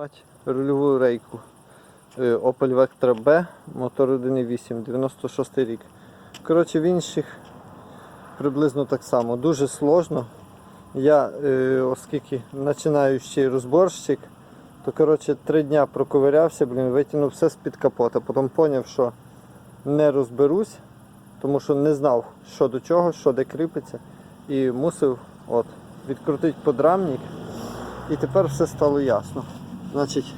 Мать рульову рейку. Е, Opel Vectra B, мотор 1.8, 96 рік. Коротше, в інших приблизно так само. Дуже сложно. Я, е, оскільки починаючий розборщик, то коротше, три дня проковирявся, блін, витягнув все з-під капота. Потім зрозумів, що не розберусь, тому що не знав, що до чого, що де кріпиться. І мусив от, відкрутити подрамник. І тепер все стало ясно. Значить,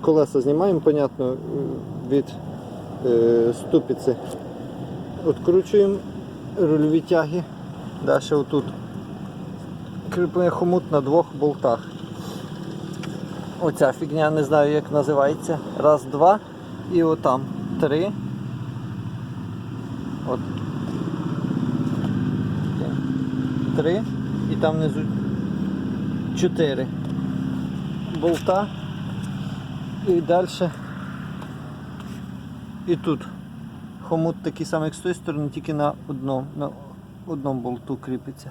колеса знімаємо, понятно, від е, ступиці. Откручуємо рульові тяги. Далі отут кріплення хомут на двох болтах. Оця фігня, не знаю як називається. Раз, два. І отам три. От. Три. І там внизу чотири болта. І далі. І тут. Хомут такий самий, як з тої сторони, тільки на одному, на одному болту кріпиться.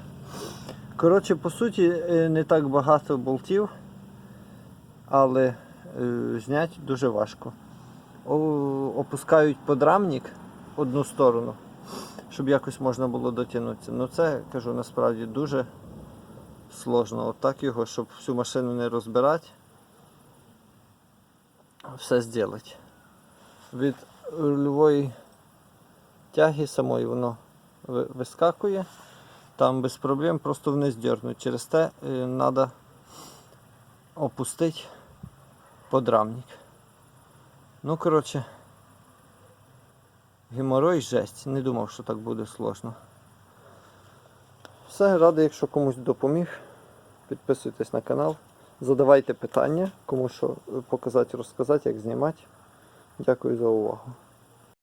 Коротше, по суті, е, не так багато болтів, але е, зняти дуже важко. О, опускають подрамник одну сторону, щоб якось можна було дотягнутися. Ну це, кажу, насправді дуже сложно. Отак його, щоб всю машину не розбирати, все зробити. Від рульової тяги самої воно ви- вискакує. Там без проблем просто вниз дернуть. Через те треба опустити подрамник. Ну, коротше, геморой жесть. Не думав, що так буде сложно. Все, радий, якщо комусь допоміг. Підписуйтесь на канал. Задавайте питання, кому що показати, розказати, як знімати. Дякую за увагу.